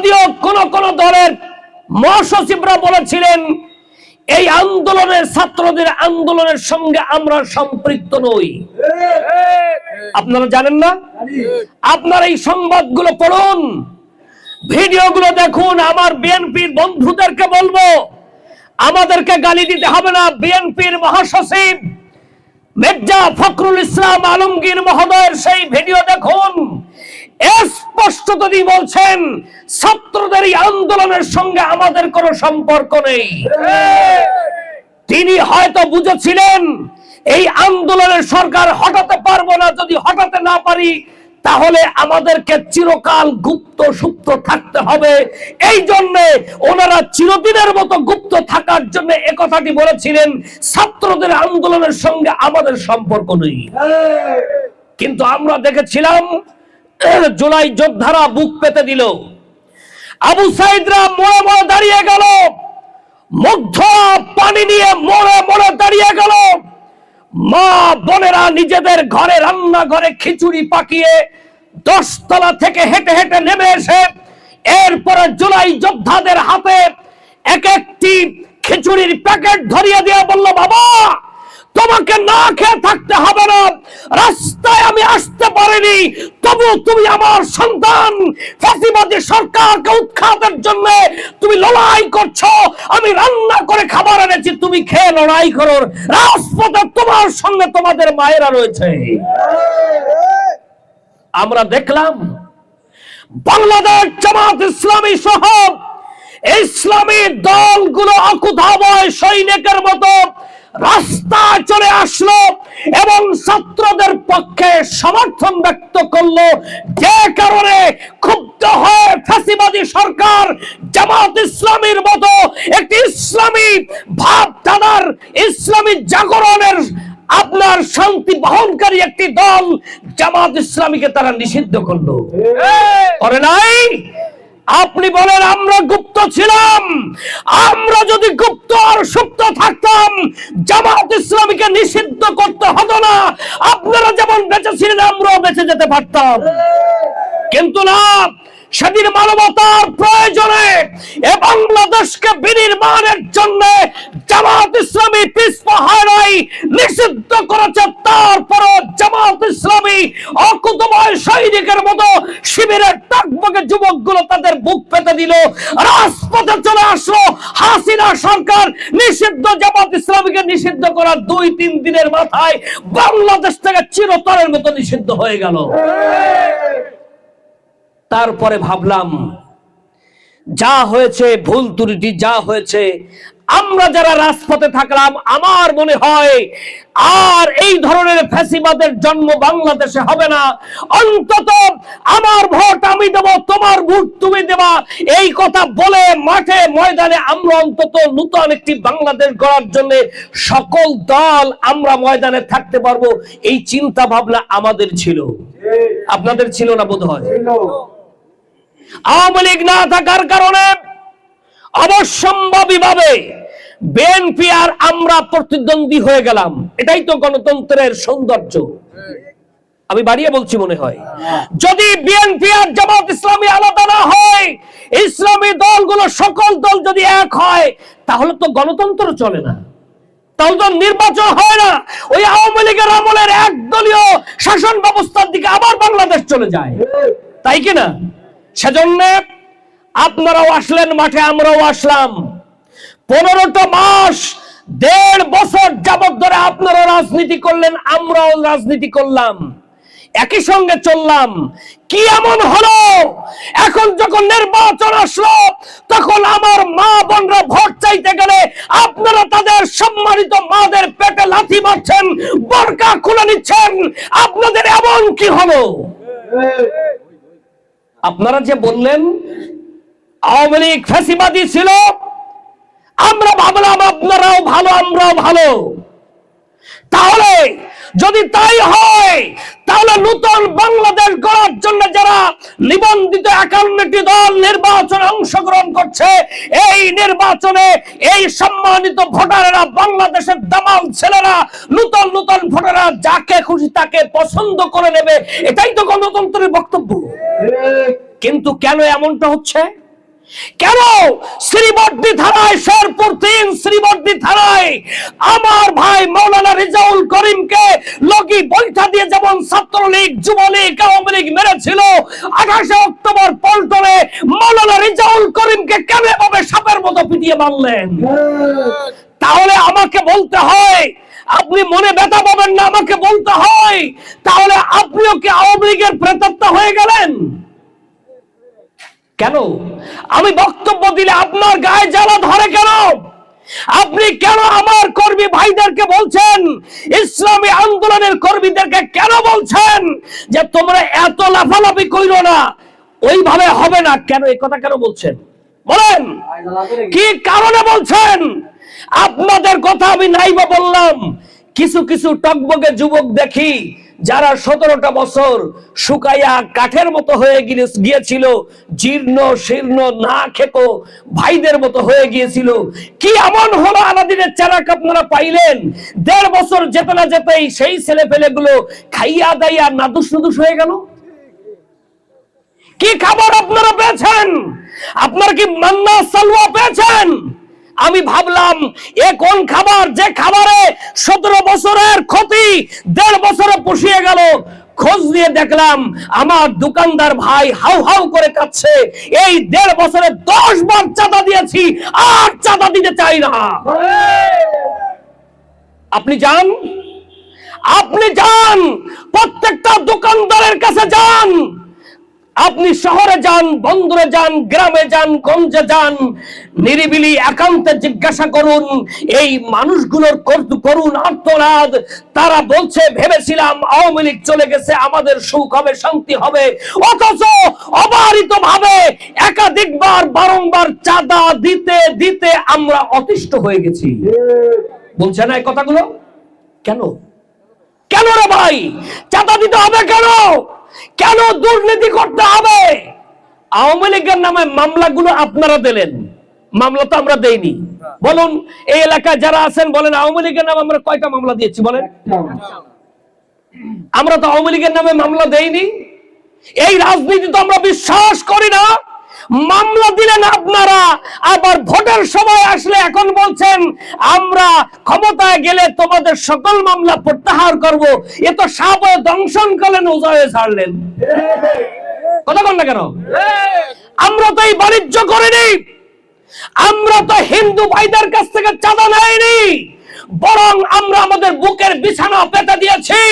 যদিও কোন কোন দলের মহাসচিবরা বলেছিলেন, এই আন্দোলনের ছাত্রদের আন্দোলনের সঙ্গে আমরা সম্পৃক্ত নই। আপনারা জানেন না? আপনার এই সংবাদগুলো পড়ুন, ভিডিওগুলো দেখুন, আমার বিএনপির বন্ধুদেরকে বলব, আমাদেরকে গালি দিতে হবে না। বিএনপির মহাসচিব মির্জা ফখরুল ইসলাম আলমগীর মহোদয়ের সেই ভিডিও দেখুন। স্পষ্ট তিনি বলছেন, ছাত্রদের এই আন্দোলনের সঙ্গে আমাদের কোনো সম্পর্ক নেই। তিনি হয়তো বুঝেছিলেন, এই আন্দোলনের সরকার হটাতে পারব না, যদি হটাতে না পারি, তাহলে আমাদেরকে চিরকাল গুপ্ত সুপ্ত থাকতে হবে। এই জন্য ওনারা চিরদিনের মতো গুপ্ত থাকার জন্য একথাটি বলেছিলেন, ছাত্রদের আন্দোলনের সঙ্গে আমাদের সম্পর্ক নেই। কিন্তু আমরা দেখেছিলাম জুলাই যোদ্ধারা বুক পেতে দিল। আবু সাইদরা মোড়ে মোড়ে দাঁড়িয়ে গেল। মুগ্ধ পানি নিয়ে মোড়ে মোড়ে দাঁড়িয়ে গেল। মা বোনেরা নিজেদের ঘরে রান্না ঘরে খিচুড়ি পাকিয়ে দশতলা থেকে হেঁটে হেঁটে নেমে এসে এরপরে জুলাই যোদ্ধাদের হাতে এক একটি খিচুড়ির প্যাকেট ধরিয়ে দিয়ে বলল, বাবা তোমাকে না খেয়ে থাকতে হবে না। রাস্তায় আমি আসতে পারিনি। তবু তুমি আমার সন্তান। ফাঁসিবাদী সরকারকে উৎখাতের জন্য তুমি লড়াই করছ। আমি রান্না করে খাবার এনেছি, তুমি খেয়ে লড়াই করো। রাজপথে তোমার সঙ্গে তোমাদের মায়েরা রয়েছে। আমরা দেখলাম, বাংলাদেশ জামাত ইসলামী সহ ইসলামী দলগুলো অকুধাবয় সৈনিকের মতো রাস্তায় চলে আসলো এবং ছাত্রদের পক্ষে সমর্থন ব্যক্ত করল। যে কারণে ক্ষুব্ধ হয়ে ফ্যাসিবাদী সরকার জামাত ইসলামীর মতো একটি ইসলামী ভাবধারার ইসলামী জাগরণের আপনার শান্তি বহনকারী একটি দল জামাত ইসলামীকে তারা নিষিদ্ধ করল। করে নাই? আপনি বলেন, আমরা গুপ্ত ছিলাম। আমরা যদি গুপ্ত আর সুপ্ত থাকতাম, জামাত ইসলামীকে নিষিদ্ধ করতে হতো না। আপনারা যেমন বেঁচে ছিলেন, আমরাও বেঁচে যেতে পারতাম। কিন্তু না সেদিন মানবতার প্রয়োজনে এ বাংলাদেশকে বিনির্মাণের জন্য জামাত ইসলামী নাই নিষিদ্ধ করেছে। তারপরও জামাত ইসলামী অকুতময় সৈনিকের মতো শিবিরের টাকবগে যুবকগুলো তাদের বুক পেতে দিল। রাজপথে চলে আসলো হাসিনা সরকার। নিষিদ্ধ জামাত ইসলামীকে নিষিদ্ধ করার দুই তিন দিনের মাথায় বাংলাদেশ থেকে চিরতরের মতো নিষিদ্ধ হয়ে গেল। তারপরে ভাবলাম, যা হয়েছে ভুল ত্রুটি, যা হয়েছে, আমরা যারা রাজপথে থাকলাম, আমার মনে হয় আর এই ধরনের ফ্যাসিবাদের জন্ম বাংলাদেশে হবে না। অন্তত আমার ভোট আমি দেব, তোমার ভোট তুমি দেবা। এই কথা বলে মাঠে ময়দানে আমরা অন্তত নূতন একটি বাংলাদেশ গড়ার জন্য সকল দল আমরা ময়দানে থাকতে পারব। এই চিন্তা ভাবনা আমাদের ছিল। আপনাদের ছিল না বোধ হয় আওয়ামী লীগ না থাকার কারণে অবশ্যম্ভাবী ভাবে বিএনপি আর আমরা প্রতিদ্বন্দ্বী হয়ে গেলাম। এটাই তো গণতন্ত্রের সৌন্দর্য। আমি বাড়িয়ে বলছি মনে হয়। যদি বিএনপি আর জামাত ইসলামী আলাদা না হয়, ইসলামী দলগুলো সকল দল যদি এক হয়, তাহলে তো গণতন্ত্র চলে না। তাহলে তো নির্বাচন হয় না। ওই আওয়ামী লীগের আমলের একদলীয় শাসন ব্যবস্থার দিকে আবার বাংলাদেশ চলে যায়। তাই কি না? সেজন্য আপনারাও আসলেন মাঠে, আমরাও আসলাম। পনেরোটা মাস, দেড় বছর যাবত ধরে আপনারা রাজনীতি করলেন, আমরাও রাজনীতি করলাম। একই সঙ্গে চললাম। কি এমন হলো? এখন যখন নির্বাচন আসলো, তখন আমার মা বোনরা ভোট চাইতে গেলে আপনারা তাদের সম্মানিত মাদের পেটে লাথি মারছেন, বরকা খুলে নিচ্ছেন। আপনাদের এমন কি হলো? আপনারা যে বললেন আওয়ামী লীগ ফ্যাসিবাদী ছিল আমরা ভাবলাম আপনারাও ভালো আমরাও ভালো। তাহলে যদি তাই হয়, তাহলে নতুন বাংলাদেশ গড়ার জন্য যারা নিবন্ধিত একান্নটি দল নির্বাচনে অংশগ্রহণ করছে, এই নির্বাচনে এই সম্মানিত ভোটারেরা, বাংলাদেশের দামাল ছেলেরা, নতুন নতুন ভোটাররা যাকে খুশি তাকে পছন্দ করে নেবে, এটাই তো গণতন্ত্রের বক্তব্য। কিন্তু কেন এমনটা হচ্ছে? কেন শ্রীবর্দী থানায়, শেরপুর তিন শ্রীবর্দী থানায় আমার ভাই মৌলানা রিজাউল করিমকে লগি বৈঠা দিয়ে যেমন ছাত্রলীগ, যুবলীগ, আওয়ামী লীগ মেরেছিল, আঠাশে অক্টোবর পল্টনে মৌলানা রিজাউল করিমকে কেন এভাবে সাপের মতো পিটিয়ে মারলেন? তাহলে আমাকে বলতে হয়, আপনি মনে ব্যথা পাবেন না, আমাকে বলতে হয়, তাহলে আপনিও কি আওয়ামী লীগের প্রেতাত্মা হয়ে গেলেন? কেন? আমি বক্তব্য দিলে আপনার গায়ে জ্বালা ধরে কেন? আপনি কেন আমার কর্মী ভাইদেরকে বলছেন? ইসলামী আন্দোলনের কর্মীদেরকে কেন বলছেন? যে তোমরা এত লাফালাফি কইরো না? ওইভাবে হবে না। কেন? এই কথা কেন বলছেন? বলেন। কি কারণে বলছেন? আপনাদের কথা আমি নাইবা বললাম। কিছু কিছু টকবগে যুবক দেখি যারা সতেরোটা বছর শুকাইয়া কাঠের মতো হয়ে গিয়ে- গিয়েছিল, জীর্ণ, শীর্ণ, না খেকো ভাইদের মতো হয়ে গিয়েছিল, কি এমন হলো আলাদিনের চারাক আপনারা পাইলেন? দেড় বছর যেতে না যেতেই সেই ছেলে পেলেগুলো খাইয়া দাইয়া নাদুস নুদুস হয়ে গেল? কি খাবার আপনারা পেয়েছেন? আপনার কি মান্না সালওয়া পেয়েছেন? আমি ভাবলাম, এ কোন খাবার? যে খাবারে সতেরো বছরের ক্ষতি, দেড় বছরে পুষিয়ে গেল। খোঁজ নিয়ে দেখলাম, আমার দোকানদার ভাই হাউ হাউ করে কাচ্ছে এই দেড় বছরে দশ বার চাঁদা দিয়েছি, আর চাঁদা দিতে চাই না। আপনি যান। আপনি যান। প্রত্যেকটা দোকানদারের কাছে যান। আপনি শহরে যান, বন্দরে যান, গ্রামে যান, গঞ্জে যান, নিরিবিলি একান্তে জিজ্ঞাসা করুন, এই মানুষগুলোর করুন আর্তনাদ, তারা বলছে, ভেবেছিলাম আওয়ামী লীগ চলে গেছে, আমাদের সুখ হবে, শান্তি হবে, অথচ অবারিত ভাবে একাধিকবার বারংবার চাঁদা দিতে দিতে আমরা অতিষ্ঠ হয়ে গেছি। বলছে না এই কথাগুলো? কেন? কেন রে ভাই? চাঁদা দিতে হবে কেন দুর্নীতি করতে হবে? আওয়ামী লীগের নামে মামলাগুলো আপনারা দিলেন। মামলা তো আমরা দেইনি। বলুন, এই এলাকায় যারা আছেন, বলেন আওয়ামী লীগের নামে আমরা কয়টা মামলা দিয়েছি, বলেন। আমরা তো আওয়ামী লীগের নামে মামলা দেইনি। এই রাজনীতি তো আমরা বিশ্বাস করি না। মামলা দিলেন আপনারা। আবার ভোটের সময় আসলে এখন বলছেন, আমরা ক্ষমতায় গেলে তোমাদের সকল মামলা প্রত্যাহার করব। এ তো সাপ দংশন করলেন উজয়ে ছাড়লেন। কথা কন না কেন? আমরা তো এই বাণিজ্য করিনি। আমরা তো হিন্দু ভাইদের কাছ থেকে চাঁদা নেয়নি। বরং আমরা আমাদের বুকের বিছানা পেতে দিয়েছি।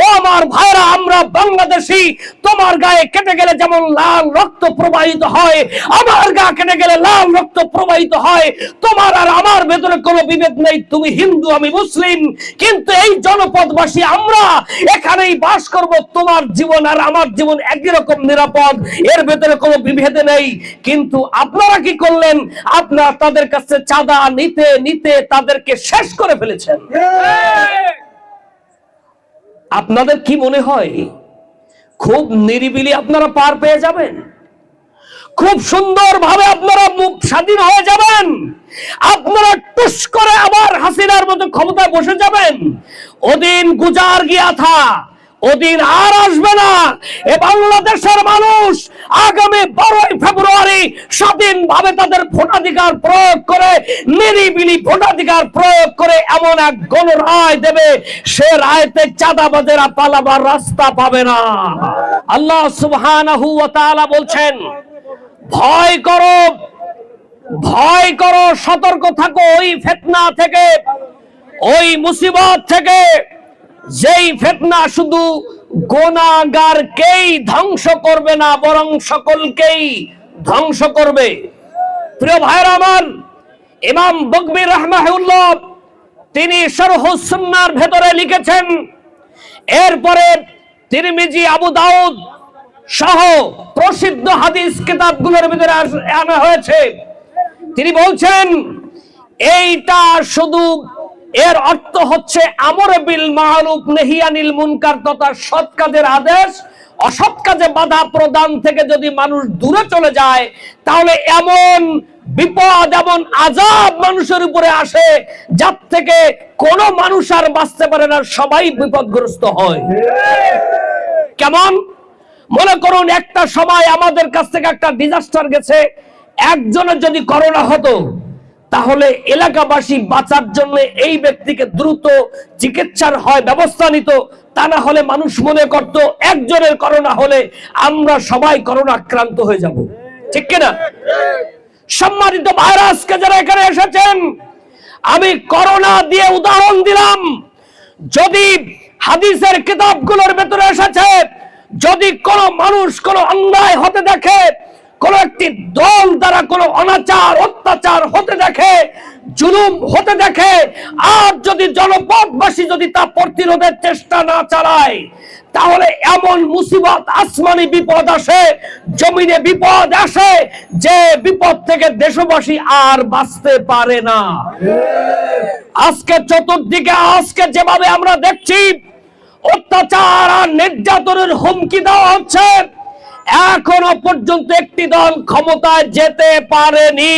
ও আমার ভাইরা, আমরা বাংলাদেশি, তোমার গায়ে কেটে গেলে যেমন লাল রক্ত প্রবাহিত হয়, আমার গা কেটে গেলে লাল রক্ত প্রবাহিত হয়, তোমার আর আমার ভেতরে কোনো বিভেদ নেই, তুমি হিন্দু, আমি মুসলিম। কিন্তু এই জনপদবাসী, আমরা এখানেই বাস করব, তোমার জীবন আর আমার জীবন একই রকম নিরাপদ, এর ভেতরে কোনো বিভেদ নেই। কিন্তু আপনারা কি করলেন? আপনারা তাদের কাছে চাঁদা নিতে নিতে তাদেরকে শেষ করে ফেলেছেন। আপনাদের কি মনে হয়? খুব নিরিবিলি আপনারা পার পেয়ে যাবেন? খুব সুন্দর ভাবে আপনারা মুখ স্বাধীন হয়ে যাবেন? আপনারা টুস করে আবার হাসিনার মতো ক্ষমতায় বসে যাবেন? ওদিন গুজার গিয়া থা ওদিন আর আসবে না। এ বাংলাদেশের মানুষ আগামী বারোই ফেব্রুয়ারি স্বাধীন ভাবে তাদের ভোটাধিকার প্রয়োগ করে, নিরিবিলি ভোটাধিকার প্রয়োগ করে এমন এক গণরায় দেবে, সে রায়তে চাঁদাবাজেরা পালাবার রাস্তা পাবে না। আল্লাহ তাআলা বলছেন, ভয় করো ভয় করো, সতর্ক থাকো ওই ফেতনা থেকে, ওই মুসিবত থেকে যেই ফেতনা শুধু গোনাগারকেই ধ্বংস করবে না, বরং সকলকেই ধ্বংস করবে। প্রিয় ভাইরা আমার, ইমাম বকবির রহমাহুল্লাহ তিনি সরহুসুন্নার ভেতরে লিখেছেন, এরপরে তিরমিজি, আবু দাউদ সহ প্রসিদ্ধ হাদিস কিতাবগুলোর ভিতরে আনা হয়েছে। তিনি বলছেন, এইটা শুধু এর অর্থ হচ্ছে আমর বিল মারুফ নেহিয়ানিল মুনকার তথা সৎ কাজের আদেশ, অসৎ কাজে বাধা প্রদান থেকে যদি মানুষ দূরে চলে যায়, তাহলে এমন বিপদ, এমন আজাব মানুষের উপরে আসে যার থেকে কোনো মানুষ আর বাঁচতে পারে না, সবাই বিপদগ্রস্ত হয়। কেমন? মনে করুন একটা সময় আমাদের কাছ থেকে একটা ডিজাস্টার গেছে, একজনের যদি করোনা হতো তাহলে এলাকাবাসী বাঁচার জন্য এই ব্যক্তিকে দ্রুত চিকিৎসার হয়, ব্যবস্থা নিত। তা না হলে মানুষ মনে করত, একজনের করোনা হলে আমরা সবাই করোনা আক্রান্ত হয়ে যাব। ঠিক কিনা? সম্মানিত ভাইরাসকে যারা এখানে এসেছেন, আমি করোনা দিয়ে উদাহরণ দিলাম। যদি হাদিসের কিতাবগুলোর ভেতরে এসেছে, যদি কোন মানুষ কোন অন্যায় হতে দেখে কোন একটি দল দ্বারা কোন অনাচার, অত্যাচার হতে দেখে, জুলুম হতে দেখে, আর যদি জনপদবাসী যদি তা প্রতিরোধের চেষ্টা না চালায়, তাহলে এমন মুসিবত, আসমানি বিপদ আসে, জমিনে বিপদ আসে, যে বিপদ থেকে দেশবাসী আর বাঁচতে পারে না। আজকে চতুর্দিকে, আজকে যেভাবে আমরা দেখছি, অত্যাচার আর নির্যাতনের হুমকি দেওয়া হচ্ছে। এখনও পর্যন্ত একটি দল ক্ষমতায় যেতে পারেনি।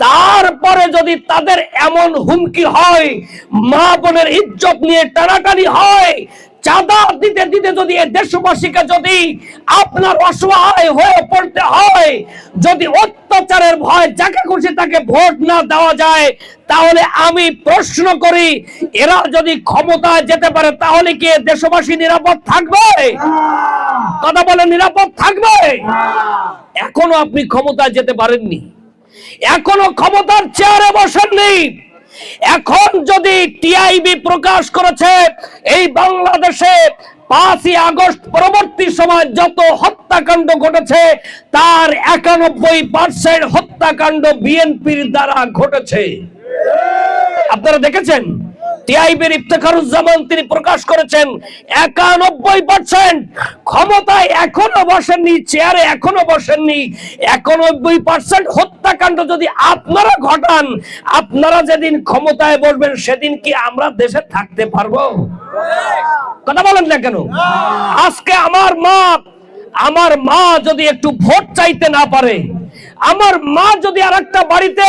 তারপরে যদি তাদের এমন হুমকি হয়, মা বোনের ইজ্জত নিয়ে টানাটানি হয় চাঁদা দিতে দিতে যদি এ দেশবাসীকে যদি আপনার অসহায় হয়ে পড়তে হয় যদি অত্যাচারের ভয় যাকে খুশি তাকে ভোট না দেওয়া যায় তাহলে আমি প্রশ্ন করি এরা যদি ক্ষমতায় যেতে পারে তাহলে কি দেশবাসী নিরাপদ থাকবে? কথা বলে নিরাপদ থাকবে? এখনও আপনি ক্ষমতায় যেতে পারেননি। এখনও ক্ষমতার চেয়ারে বসেননি। এখন যদি টিআইবি প্রকাশ করেছে, এই বাংলাদেশে পাঁচই আগস্ট পরবর্তী সময় যত হত্যাকাণ্ড ঘটেছে, তার একানব্বই পার্সেন্ট হত্যাকাণ্ড বিএনপির দ্বারা ঘটেছে। আপনারা দেখেছেন? টিআইবির ইফতেখারুজ্জামান তিনি প্রকাশ করেছেন, একানব্বই পার্সেন্ট ক্ষমতায় এখনও বসেননি, চেয়ারে এখনও বসেননি। একানব্বই পার্সেন্ট হত্যাকাণ্ড যদি আপনারা ঘটান, আপনারা যেদিন ক্ষমতায় বসবেন, সেদিন কি আমরা দেশে থাকতে পারব? কথা বলেন না কেন? আজকে আমার মা আমার মা যদি একটু ভোট চাইতে না পারে, আমার মা যদি আর একটা বাড়িতে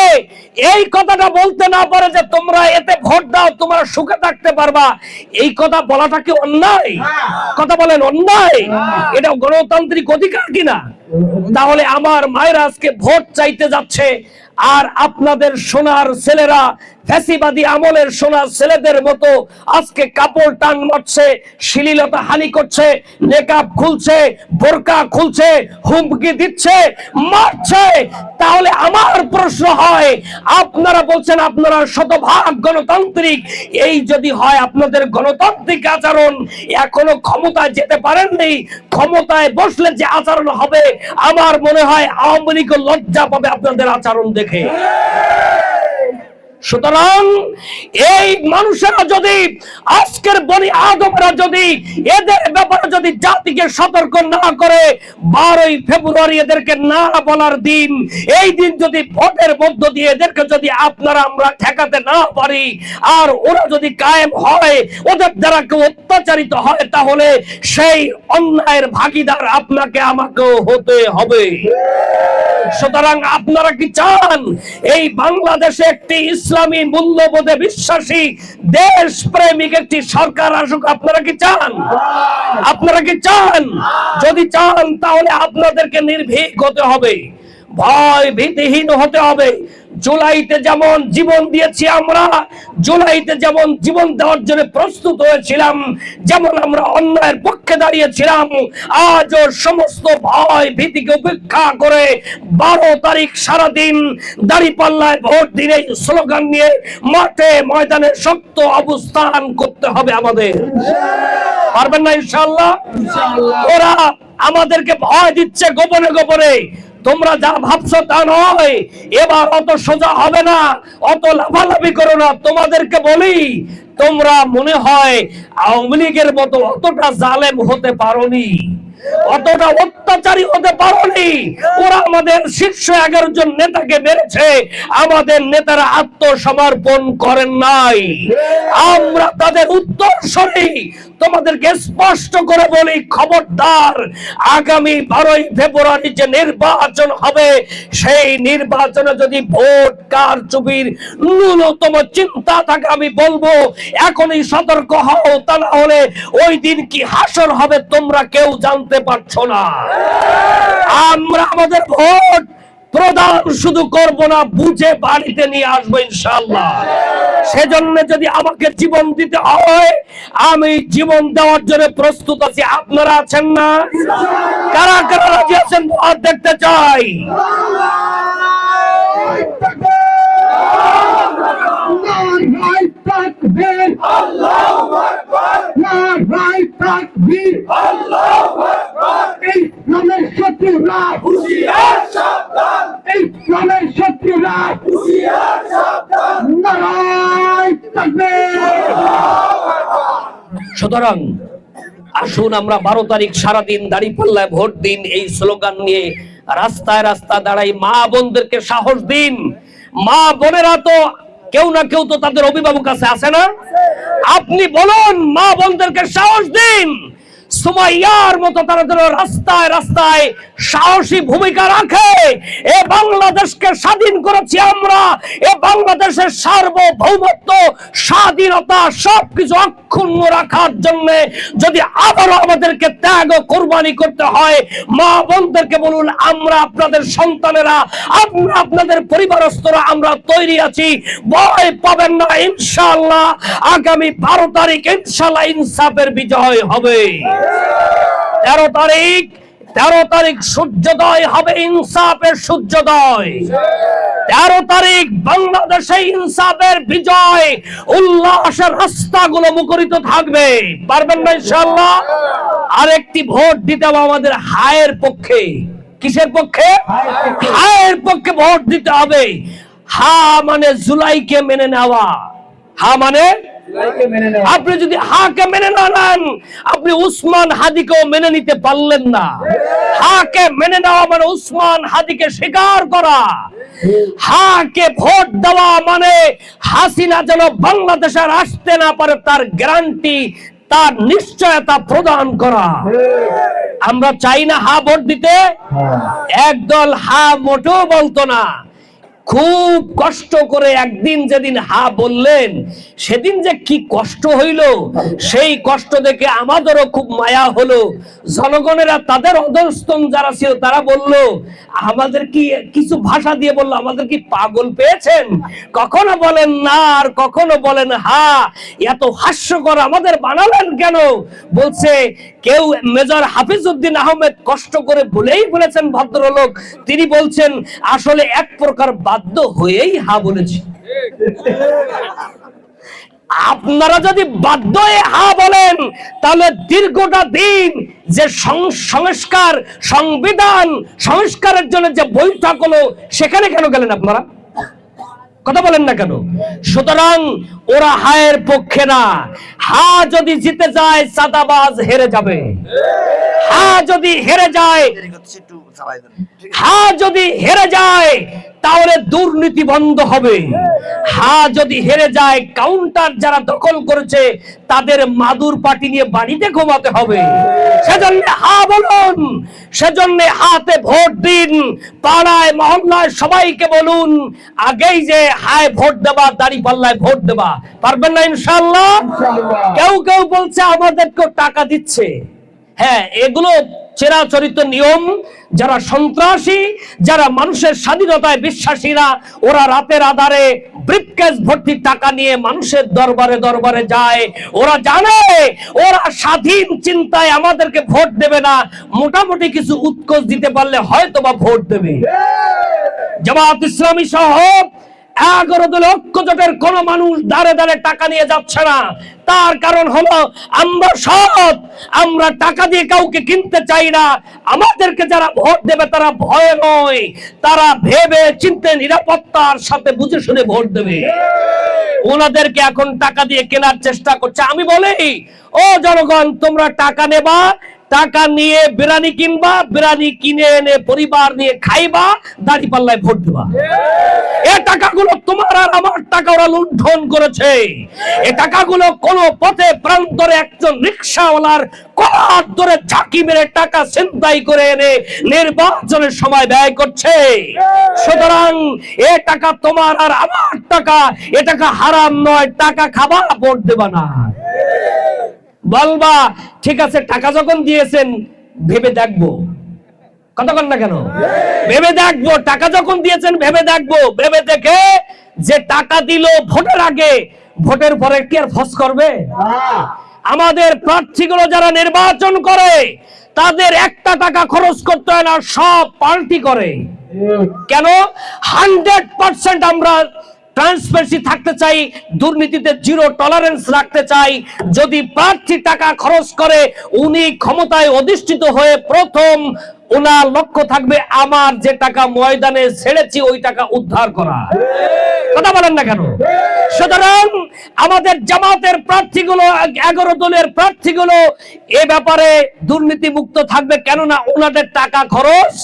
এই কথাটা বলতে না পারে যে তোমরা এতে ভোট দাও, তোমরা সুখে থাকতে পারবা, এই কথা বলাটা কি অন্যায়? কথা বলেন, অন্যায়? এটা গণতান্ত্রিক অধিকার কিনা? তাহলে আমার মায়েরা আজকে ভোট চাইতে যাচ্ছে আর আপনাদের সোনার ছেলেরা ফ্যাসিবাদী আমলের সোনার ছেলেদের মতো আজকে কাপড় টান মারছে, শিলীলতা হানি করছে, নেকাব খুলছে, বোরকা খুলছে, হুমকি দিচ্ছে, মারছে। তাহলে আমার প্রশ্ন হয়, আপনারা বলছেন আপনারা শতভাগ গণতান্ত্রিক। এই যদি হয় আপনাদের গণতান্ত্রিক আচরণ, এখনও ক্ষমতায় যেতে পারেননি। ক্ষমতায় বসলে যে আচরণ হবে, আমার মনে হয় আওয়ামী লীগ লজ্জা পাবে আপনাদের আচরণ দেখে। সুতরাং এই মানুষেরা যদি, আজকের বনি আদমরা যদি, এদের ব্যাপারে যদি জাতিকে সতর্ক না করে, বারোই ফেব্রুয়ারি এদেরকে না বলার দিন, এই দিন যদি ভোটের মধ্য দিয়ে এদেরকে যদি আপনারা আমরা ঠেকাতে না পারি, আর ওরা যদি কায়েম হয়, ওদের দ্বারা কেউ অত্যাচারিত হয়, তাহলে সেই অন্যায়ের ভাগিদার আপনাকে আমাকেও হতে হবে। সুতরাং আপনারা কি চান? এই বাংলাদেশে একটি ইসলামী মূল্যবোধে বিশ্বাসী দেশ প্রেমিক একটি সরকার আসুক, আপনারা কি চান? আপনারা কি চান? যদি চান, তাহলে আপনাদেরকে নির্ভীক হতে হবে। ভয় ভীতিহীন হতে হবে। জুলাইতে যেমন জীবন দিয়েছি আমরা, জুলাইতে যেমন জীবন দেওয়ার জন্য প্রস্তুত হয়েছিলাম, যেমন আমরা অন্যায়ের পক্ষে দাঁড়িয়েছিলাম, আজও সমস্ত ভয় ভীতিকে উপেক্ষা করে বারো তারিখ সারাদিন দাড়ি পাল্লায় ভোট দিনে স্লোগান নিয়ে মাঠে ময়দানে শক্ত অবস্থান করতে হবে আমাদের। পারবেন না ইনশাল্লাহ ওরা আমাদেরকে ভয় দিচ্ছে গোপনে গোপনে। তোমরা যা ভাবছ তা নয়। এবার অত সোজা হবে না, অত লাফালাফি করো না। তোমাদেরকে বলি, তোমরা মনে হয় আওয়ামী লীগের মতো অতটা জালেম হতে পারোনি। অতটা অত্যাচারী হতে পারোনি। ওরা আমাদের শীর্ষ এগারো জন নেতাকে মেরেছে। আমাদের নেতারা আত্মসমর্পণ করেন নাই। আমরা তাদের উত্তর সরি তোমাদেরকে স্পষ্ট করে বলি, খবরদার, আগামী বারোই ফেব্রুয়ারি যে নির্বাচন হবে, সেই নির্বাচনে যদি ভোট কার কারচুপির ন্যূনতম চিন্তা থাকে, আমি বলব, এখনই সতর্ক হও। তা না হলে ওই দিন কি হাসর হবে, তোমরা কেউ জানতে পারছ না। আমরা আমাদের ভোট প্রদান শুধু করব না, বুঝে বাড়িতে নিয়ে আসব ইনশাল্লাহ সেজন্য যদি আমাকে জীবন দিতে হয়, আমি জীবন দেওয়ার জন্য প্রস্তুত আছি। আপনারা আছেন না? কারা কারা রাজি আছেন দেখতে চাই? নারায় তাকবীর নারায় তাকবীর ইসলামের শত্রুরা ইসলামের শত্রুরা নারায় তাকবীর সুতরাং আসুন আমরা বারো তারিখ সারাদিন দাড়ি পাল্লায় ভোট দিন, এই স্লোগান নিয়ে রাস্তায় রাস্তা দাঁড়াই মা বোনদেরকে সাহস দিন। মা বোনেরা তো কেউ না কেউ তো তাদের অভিভাবক কাছে আসে না। আপনি বলুন, মা বোনদেরকে সাহস দিন। সুমাইয়ার মতো তারা যেন রাস্তায় রাস্তায় সাহসী ভূমিকা রাখে। এ বাংলাদেশকে স্বাধীন করেছি আমরা। এ বাংলাদেশের সার্বভৌমত্ব, স্বাধীনতা সবকিছু অক্ষুণ্ণ রাখার জন্য যদি আবারও আমাদেরকে ত্যাগ কোরবানি করতে হয়, মা বোনদেরকে বলুন, আমরা আপনাদের সন্তানেরা, আমরা আপনাদের পরিবারস্থরা আমরা তৈরি আছি। ভয় পাবেন না, ইনশাআল্লাহ। আগামী বারো তারিখ ইনশাআল্লাহ ইনসাফের বিজয় হবে। তেরো তারিখ তেরো তারিখ সূর্যোদয় হবে ইনসাফের সূর্যোদয়। তেরো তারিখ বাংলাদেশে ইনসাফের বিজয় উল্লাসের রাস্তাগুলো মুখরিত থাকবে। পারবেন না ইনশাল্লাহ আরেকটি ভোট দিতে হবে আমাদের হায়ের পক্ষে। কিসের পক্ষে? হায়ের পক্ষে ভোট দিতে হবে। হা মানে জুলাইকে মেনে নেওয়া। হা মানে আপনি যদি হাকে মেনে না নেন আপনি উসমান হাদিকেও মেনে নিতে পারলেন না। হাকে মেনে নেওয়া মানে উসমান হাদিকে স্বীকার করা। হাকে ভোট দেওয়া মানে হাসিনা যেন বাংলাদেশে আসতে না পারে তার গ্যারান্টি তার নিশ্চয়তা প্রদান করা। আমরা চাই না হা ভোট দিতে। একদল হা মোটেও বলতো না। খুব কষ্ট করে একদিন যেদিন হা বললেন, সেদিন যে কি কষ্ট হইল, সেই কষ্ট দেখে আমাদেরও খুব মায়া হলো। জনগণেরা তাদের অধস্তন যারা ছিল, তারা বলল, আমাদের কি কিছু ভাষা দিয়ে বলল, আমাদের কি পাগল পেয়েছেন? কখনো বলেন না, আর কখনো বলেন, হা, এত হাস্যকর আমাদের বানালেন কেন? বলছে কেউ মেজর হাফিজ উদ্দিন আহমেদ কষ্ট করে বলেই বলেছেন ভদ্রলোক। তিনি বলছেন, আসলে এক প্রকার বাধ্য হয়েই হা বলেছি। আপনারা যদি বাধ্য হা বলেন, তাহলে দীর্ঘটা দিন যে সংস্কার, সংবিধান, সংস্কারের জন্য যে বৈঠক হলো, সেখানে কেন গেলেন আপনারা? কথা বলেন না কেন? সুতরাং ওরা হায়ের পক্ষে না। হা যদি জিতে যায় সাদাবাজ হেরে যাবে। হা যদি হেরে যায়, হা যদি হেরে যায়, তাহলে দুর্নীতি বন্ধ হবে। হা যদি হেরে যায় কাউন্টার যারা দখল করেছে, তাদের মাদুর পাটি নিয়ে বাড়িতে ঘুমাতে হবে। সেজন্য হা বলুন সেজন্য হাতে ভোট দিন পাড়ায় মহল্লায় সবাইকে বলুন আগেই যে হায় ভোট দেবা দাড়ি পাল্লায় ভোট দেবা পারবেন না ইনশাল্লাহ কেউ কেউ বলছে আমাদেরকে টাকা দিচ্ছে। হ্যাঁ এগুলো চেরাচরিত নিয়ম যারা সন্ত্রাসী যারা মানুষের স্বাধীনতায় বিশ্বাসীরা ওরা রাতের আধারে ব্রিফকেস ভর্তি টাকা নিয়ে মানুষের দরবারে দরবারে যায়। ওরা জানে ওরা স্বাধীন চিন্তায় আমাদেরকে ভোট দেবে না। মোটামুটি কিছু উৎকোচ দিতে পারলে হয়তো বা ভোট দেবে। জামাত ইসলামী সহ এগারো দল ঐক্যজোটের কোন মানুষ দাঁড়ে দাঁড়ে টাকা নিয়ে যাচ্ছে না। তার কারণ হলো, আমরা সৎ, আমরা টাকা দিয়ে কাউকে কিনতে চাই না। আমাদেরকে যারা ভোট দেবে তারা ভয় নয়। তারা ভেবে চিন্তে নিরাপত্তার সাথে বুঝে শুনে ভোট দেবে। ওনাদেরকে এখন টাকা দিয়ে কেনার চেষ্টা করছে। আমি বলি, ও জনগণ, তোমরা টাকা নেবা টাকা নিয়ে বিরানি কিনবা বিরানি কিনে এনে পরিবার নিয়ে খাইবা, দাড়ি পাল্লায় ভোট দেবা। এ টাকাগুলো তোমার আর আমার টাকা ওরা লুণ্ঠন করেছে। এ টাকাগুলো কোন পথে প্রান্তরে একজন রিক্সাওয়ালার কলার ধরে ঝাঁকি মেরে টাকা ছিনতাই করে এনে নির্বাচনের সময় ব্যয় করছে। সুতরাং এ টাকা তোমার আর আমার টাকা, এ টাকা হারাম নয়, টাকা খাবা, ভোট দেবা না। বলবা ঠিক আছে টাকা যখন দিয়েছেন ভেবে দেখব। কথা বল না কেন? ভেবে দেখব টাকা যখন দিয়েছেন ভেবে দেখব। ভেবে দেখে যে টাকা দিল ভোটের আগে ভোটের পরে কি আর ফস করবে। আমাদের প্রার্থীগুলো যারা নির্বাচন করে তাদের একটা টাকা খরচ করতে হয় না সব পার্টি করে। কেন? হান্ড্রেড পার্সেন্ট আমরা ট্রান্সপারেন্সি থাকতে চাই, দুর্নীতিতে জিরো টলারেন্স রাখতে চাই। যদি প্রার্থী টাকা খরচ করে, উনি ক্ষমতায় অধিষ্ঠিত হয়ে প্রথম ওনার লক্ষ্য থাকবে আমার যে টাকা ময়দানে ছেড়েছি, ওই টাকা উদ্ধার করা। কথা বলেন না কেন? সুতরাং আমাদের জামাতের প্রার্থীগুলো, এগারো দলের প্রার্থীগুলো এ ব্যাপারে দুর্নীতি মুক্ত থাকবে কেননা ওনাদের টাকা খরচ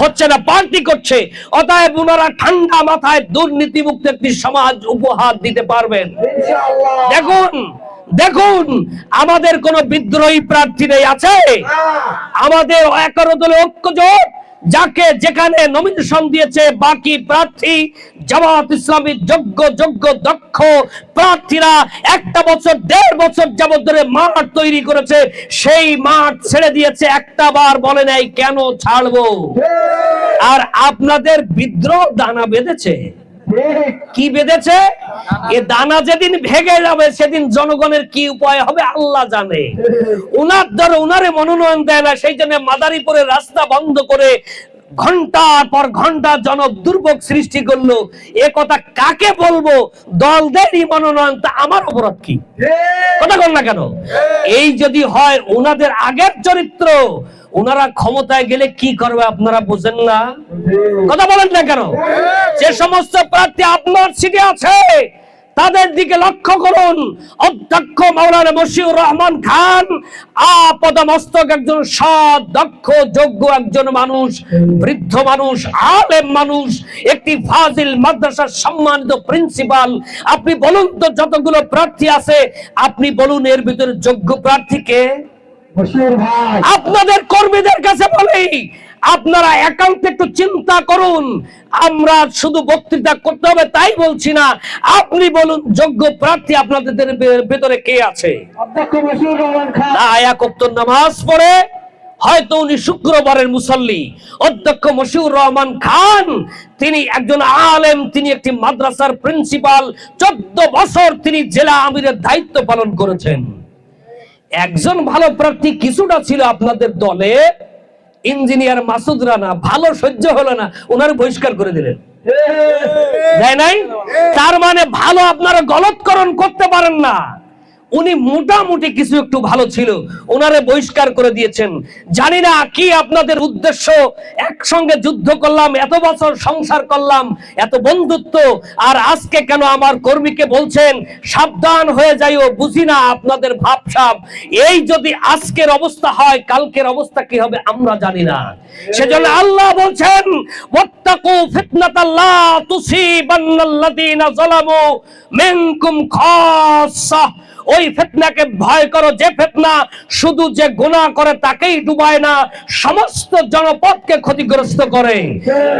হচ্ছে না পার্টি করছে। অতএব ওনারা ঠান্ডা মাথায় দুর্নীতি মুক্ত একটি সমাজ উপহার দিতে পারবেন। দেখুন দেখুন আমাদের কোন বিদ্রোহী প্রার্থী নেই আছে। আমাদের একারো দলে ঐক্যজোট যাকে যেখানে নমিনেশন দিয়েছে বাকি প্রার্থী জামাত ইসলামী যোগ্য যোগ্য দক্ষ প্রার্থীরা একটা বছর দেড় বছর যাবৎ ধরে মাঠ তৈরি করেছে সেই মাঠ ছেড়ে দিয়েছে একটা বার বলে নাই কেন ছাড়বো আর আপনাদের বিদ্রোহ দানা বেঁধেছে। কি বেঁধেছে? এ দানা যেদিন ভেঙে যাবে, সেদিন জনগণের কি উপায় হবে আল্লাহ জানে। উনার ধরে উনারে মনোনয়ন দেয় না, সেই জন্য মাদারীপুরের রাস্তা বন্ধ করে ঘণ্টার পর ঘণ্টা জনক দুর্ভোগ সৃষ্টি করল। এ কথা কাকে বলব? দল দেয়নি মনোনয়ন, তা আমার অপরাধ কি? কথা বল না কেন? এই যদি হয় ওনাদের আগের চরিত্র ওনারা ক্ষমতায় গেলে কি করবে আপনারা বুঝেন না? কথা বলেন না কেন? যে সমস্ত প্রার্থী আপনার সিটে আছে, তাদের দিকে লক্ষ্য করুন। অধ্যক্ষ মাওলানা মশিউর রহমান খান, আপদমস্তক একজন সৎ, দক্ষ, যোগ্য একজন মানুষ, বৃদ্ধ মানুষ, আলেম মানুষ, একটি ফাজিল মাদ্রাসার সম্মানিত প্রিন্সিপাল আপনি বলুন তো, যতগুলো প্রার্থী আছে, আপনি বলুন এর ভিতরে যোগ্য প্রার্থীকে আপনাদের কর্মীদের কাছে বলি আপনারা একান্তে একটু চিন্তা করুন। আমরা শুধু বক্তৃতা করতে হবে তাই বলছি না। আপনি বলুন যোগ্য প্রার্থী আপনাদের ভেতরে কে আছে? নামাজ পড়ে হয়তো উনি শুক্রবারের মুসল্লি। অধ্যক্ষ মশিউর রহমান খান তিনি একজন আলেম তিনি একটি মাদ্রাসার প্রিন্সিপাল চোদ্দ বছর তিনি জেলা আমিরের দায়িত্ব পালন করেছেন। একজন ভালো প্রার্থী কিছুটা ছিল আপনাদের দলে ইঞ্জিনিয়ার মাসুদ রানা ভালো সহ্য হলো না ওনার বহিষ্কার করে দিলেন। তার মানে ভালো আপনারা গলতকরণ করতে পারেন না। উনি মোটামুটি কিছু একটু ভালো ছিল। ওনারে বহিষ্কার করে দিয়েছেন। জানি না কি আপনাদের উদ্দেশ্য। একসঙ্গে যুদ্ধ করলাম, এত বছর সংসার করলাম, এত বন্ধুত্ব, আর আজকে কেন আমার কর্মীকে বলছেন, সাবধান হয়ে যাইও, বুঝি না আপনাদের ভাবসাব। এই যদি আজকের অবস্থা হয়, কালকের অবস্থা কি হবে আমরা জানি না। সেজন্য আল্লাহ বলছেন, ওয়াত্তাকু ফিতনাতাল্লাহ তুসিবান্নাল্লাযীনা যালামু মিনকুম খাসসা ওই ফিতনাকে ভয় করো, যে ফিতনা শুধু যে গুনাহ করে তাকেই ডুবায় না, সমস্ত জনপদকে ক্ষতিগ্রস্ত করে।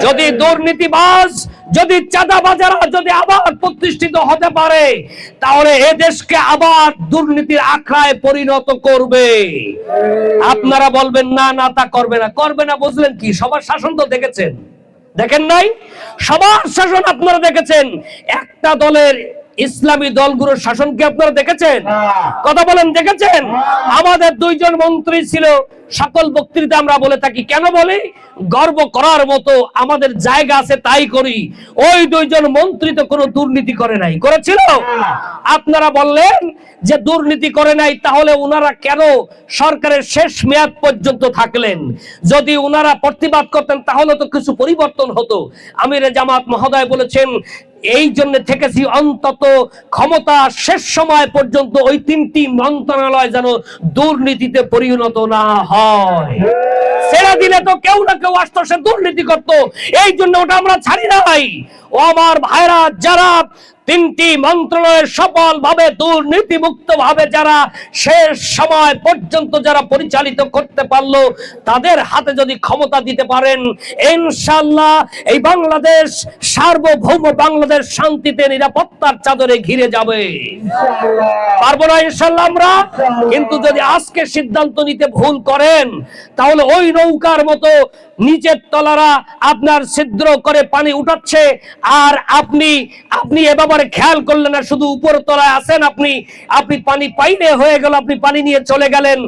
যদি দুর্নীতিবাজ, যদি চাঁদাবাজারা যদি আবার প্রতিষ্ঠিত হতে পারে, তাহলে এ দেশকে আবার দুর্নীতির আখড়ায় পরিণত করবে। আপনারা বলবেন, না না, তা করবে না। করবে না বুঝলেন কি? সবার শাসন তো দেখেছেন। দেখেন নাই? সবার শাসন আপনারা দেখেছেন। একটা দলের ইসলামী দলগুলোর শাসনকে আপনারা দেখেছেন? কথা বলেন দেখেছেন? আমাদের দুইজন মন্ত্রী ছিল সকল বক্তৃতা আমরা বলে থাকি। কেন বলি? গর্ব করার মতো আমাদের জায়গা আছে তাই করি। ওই দুইজন মন্ত্রী তো কোনো দুর্নীতি করে নাই। করেছিল? আপনারা বললেন যে দুর্নীতি করে নাই, তাহলে ওনারা কেন সরকারের শেষ মেয়াদ পর্যন্ত থাকলেন? যদি ওনারা প্রতিবাদ করতেন, তাহলে তো কিছু পরিবর্তন হতো। আমির জামাত মহোদয় বলেছেন, এই জন্য থেকেছি অন্তত ক্ষমতা শেষ সময় পর্যন্ত ওই তিনটি মন্ত্রণালয় যেন দুর্নীতিতে পরিণত না হয়। ছেড়ে দিলে তো কেউ না কেউ আসতো, সে দুর্নীতি করতো। এই জন্য ওটা আমরা ছাড়ি নাই। ও আমার ভাইরা যারা তিনটি মন্ত্রণালয়ের সফল ভাবে দুর্নীতি মুক্ত ভাবে যারা শেষ সময় পর্যন্ত যারা পরিচালিত করতে পারল তাদের হাতে যদি ক্ষমতা দিতে পারেন ইনশাল্লাহ এই বাংলাদেশ সার্বভৌম বাংলাদেশ শান্তিতে নিরাপত্তার চাদরে ঘিরে যাবে। পারব না ইনশাল্লাহ আমরা? কিন্তু যদি আজকে সিদ্ধান্ত নিতে ভুল করেন তাহলে ওই নৌকার মতো নিচের তলারা আপনার ছিদ্র করে পানি উঠাচ্ছে। আর আপনি আপনি এ ব্যাপারে খেয়াল করলেন না, শুধু উপর তলায় আছেন আপনি। আপনি পানি পাইলে হয়ে গেল, আপনি পানি নিয়ে চলে গেলেন।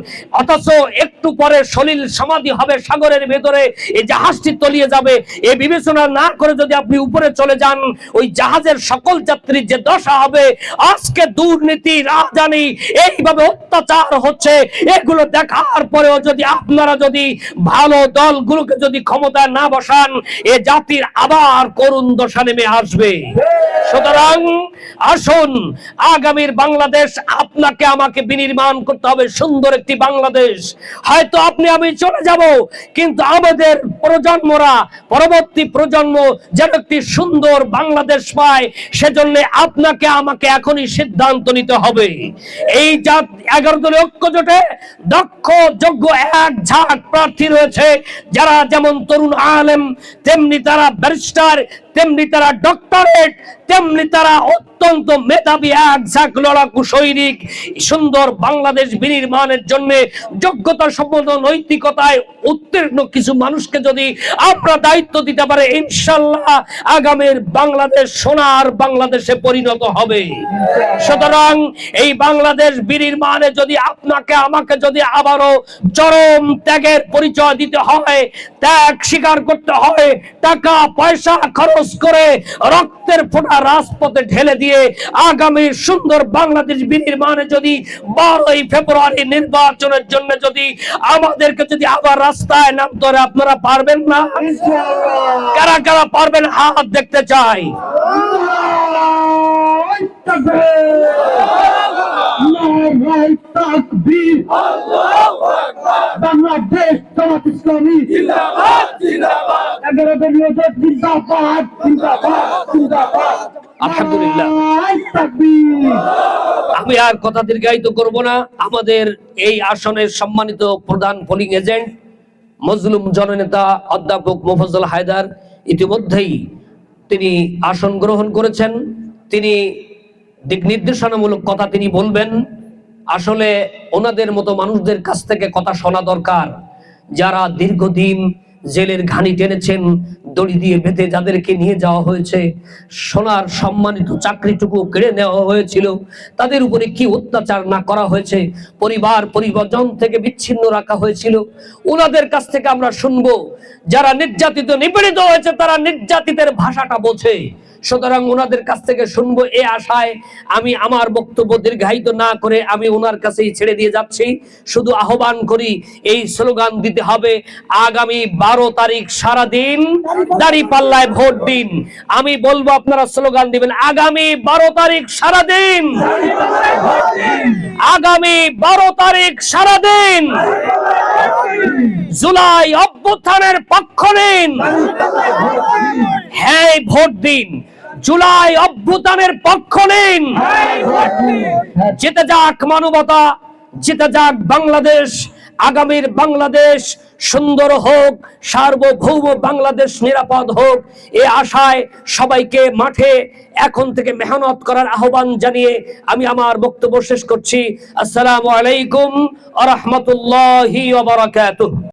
অথচ একটু পরে সলিল সমাধি হবে সাগরের ভেতরে এই জাহাজটি তলিয়ে যাবে। এ বিবেচনা না করে যদি আপনি উপরে চলে যান, ওই জাহাজের সকল যাত্রীর যে দশা হবে, আজকে দুর্নীতি, রাজধানী, এইভাবে অত্যাচার হচ্ছে। এগুলো দেখার পরেও যদি আপনারা যদি ভালো দলগুলোকে যদি ক্ষমতায় না বসান, এ জাতির আবার করুণ দশা নেমে আসবে। সুতরাং আসুন, আগামীর বাংলাদেশ আপনাকে আমাকে বিনির্মাণ করতে হবে সুন্দর একটি বাংলাদেশ। হয়তো আপনি, আমি চলে যাব, কিন্তু আমাদের প্রজন্মরা, পরবর্তী প্রজন্ম যেন একটি সুন্দর বাংলাদেশ পায়, সেজন্য আপনাকে, আমাকে এখনই সিদ্ধান্ত নিতে হবে। এই জাত এগারো দলীয় ঐক্য জোটে দক্ষ, যোগ্য, এক ঝাঁক প্রার্থী রয়েছে, যারা যেমন তরুণ আলেম, তেমনি তারা ব্যারিস্টার তেমনি তারা ডক্টরেট তেমনি তারা অত্যন্ত মেধাবী এক ঝাঁক লড়াকু সৈনিক। সুন্দর বাংলাদেশ বিনির্মাণের জন্য যোগ্যতা সম্পন্ন নৈতিকতায় উত্তীর্ণ কিছু মানুষকে যদি আমরা দায়িত্ব দিতে পারে ইনশাল্লাহ আগামীর বাংলাদেশ সোনার বাংলাদেশে পরিণত হবে। সুতরাং এই বাংলাদেশ বিনির্মাণে যদি আপনাকে, আমাকে যদি আবারও চরম ত্যাগের পরিচয় দিতে হয় ত্যাগ স্বীকার করতে হয় টাকা, পয়সা খরচ করে রক্তের ফোঁটা রাজপথে ঢেলে দিয়ে আগামী সুন্দর বাংলাদেশ বিনির্মাণে যদি বারোই ফেব্রুয়ারি নির্বাচনের জন্য যদি আমাদেরকে যদি আবার রাস্তায় নামতে হবে, আপনারা পারবেন না? কারা কারা পারবেন হাত দেখতে চাই? নারায়ে তাকবীর বাংলাদেশ জামাত ইসলামী। এগারো জিন্দাবাদ জিন্দাবাদ। জিন্দাবাদ। আলহামদুলিল্লাহ। আমি আর কথা দীর্ঘায়িত করব না। আমাদের এই আসনের সম্মানিত প্রধান পোলিং এজেন্ট মজলুম জননেতা অধ্যাপক মোফাজ্জল হায়দার ইতিমধ্যেই তিনি আসন গ্রহণ করেছেন। তিনি দিক নির্দেশনামূলক কথা তিনি বলবেন। আসলে ওনাদের মতো মানুষদের কাছ থেকে কথা শোনা দরকার। যারা দীর্ঘদিন জেলের ঘানি টেনেছেন, দড়ি দিয়ে বেঁধে যাদেরকে নিয়ে যাওয়া হয়েছে, সোনার সম্মানিত চাকরিটুকু কেড়ে নেওয়া হয়েছিল, তাদের উপরে কি অত্যাচার না করা হয়েছে, পরিবার পরিবর্জন থেকে বিচ্ছিন্ন রাখা হয়েছিল, ওনাদের কাছ থেকে আমরা শুনব, যারা নির্যাতিত, নিপীড়িত হয়েছে, তারা নির্যাতিতের ভাষাটা বোঝে। সুতরাং ওনাদের কাছ থেকে শুনব এ আশায় আমি আমার বক্তব্য দীর্ঘায়িত না করে আমি ওনার কাছেই ছেড়ে দিয়ে যাচ্ছি। শুধু আহ্বান করি, এই স্লোগান দিতে হবে, আগামী বারো তারিখ সারা দিন দাড়ি পাল্লায় ভোট দিন। আমি বলব আপনারা স্লোগান দিবেন, আগামী বারো তারিখ সারা দিন আগামী বারো তারিখ সারা দিন জুলাই অভ্যুত্থানের পক্ষ নিন হ্যাঁ ভোট দিন। জুলাই অভ্যুত্থানের পক্ষ নিন। যেতে যাক মানবতা, যেতে যাক বাংলাদেশ, আগামীর বাংলাদেশ সুন্দর হোক, সার্বভৌম বাংলাদেশ নিরাপদ হোক, এ আশায় সবাইকে মাঠে এখন থেকে মেহনত করার আহ্বান জানিয়ে আমি আমার বক্তব্য শেষ করছি। আসসালামু আলাইকুম আ রহমতুল্লাহি